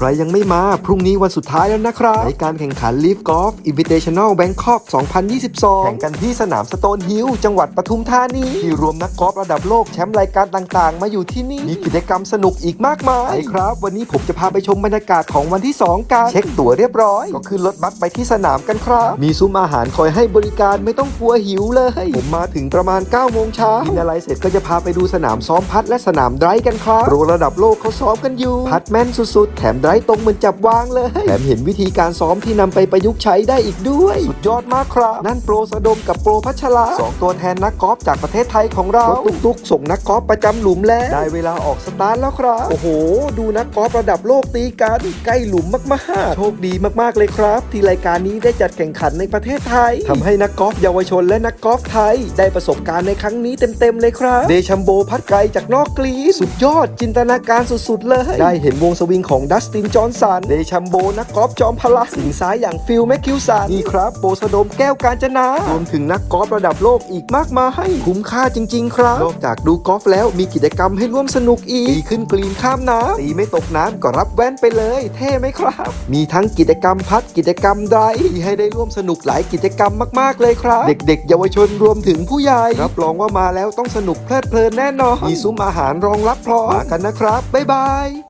ครยังไม่มา พรุ่งนี้วันสุดท้ายแล้วนะครับในการแข่งขัน Leaf Golf Invitational Bangkok 2022 แข่งกันที่สนามสโตนฮิลล์จังหวัดปทุมธานี ที่รวมนักกอล์ฟระดับโลกแชมป์รายการต่างๆ มาอยู่ที่นี่ มีกิจกรรมสนุกอีกมากมายครับ วันนี้ผมจะพาไปชมบรรยากาศของวันที่ 2 กัน เช็คตั๋วเรียบร้อย ก็ขึ้นรถบัสไปที่สนามกันครับ มีซุ้มอาหารคอยให้บริการไม่ต้องกลัวหิวเลย ผมมาถึงประมาณ9โมงเช้ากินอะไรเสร็จก็จะพาไปดูสนามซ้อมพัดและสนามไดร์กันครับโปรระดับโลกเขาซ้อมกันอยู่พัดแม่นสุดๆ แถมไดร์ตรงเหมือนจับวางเลยแถมเห็นวิธีการซ้อมที่นำไปประยุกต์ใช้ได้อีกด้วย สุดยอดมากครับ นั่นโปรสะดมกับโปรพัชระสองตัวแทนนักกอล์ฟจากประเทศไทยของเรารถตุกส่งนักกอล์ฟประจำหลุมแล้ว ได้เวลาออกสตาร์ทแล้วครับ โอ้โห ดูนักกอล์ฟระดับโลกตีกันใกล้หลุมมากๆ โชคดีมากๆเลยครับ ที่รายการนี้ได้จัดแข่งขันในประเทศไทยทำให้นักกอล์ฟเยาวชนและนักกอล์ฟไทย ได้ประสบการณ์ในครั้งนี้เต็มๆเลยครับ เดชัมโบพัดไกลจากนอกกรีสุดยอดจินตนาการสุดๆเลย ได้เห็นวงสวิงของดัสติินจอนสันเดชัมโบนักกอล์ฟจอมพลังสิงซ้ายอย่างฟิลแมคคิวสันนี่ครับโปสะดมแก้วกาญจนารวมถึงนักกอล์ฟระดับโลกอีกมากมาย คุ้มค่าจริง ๆ ครับ นอกจากดูกอล์ฟแล้วมีกิจกรรมให้ร่วมสนุกอีกตีขึ้นกรีนข้ามน้ำตีไม่ตกน้ำก็รับแว่นไปเลย เท่ไหมครับ มีทั้งกิจกรรมพัดกิจกรรมไดที่ให้ได้ร่วมสนุกหลายกิจกรรมมากๆเลยครับ เด็กๆ เยาวชนรวมถึงผู้ใหญ่รับรองว่ามาแล้วต้องสนุกเพลิดเพลินแน่นอนมีซุ้มอาหารรองรับพร้อมมากันนะครับบ๊ายบาย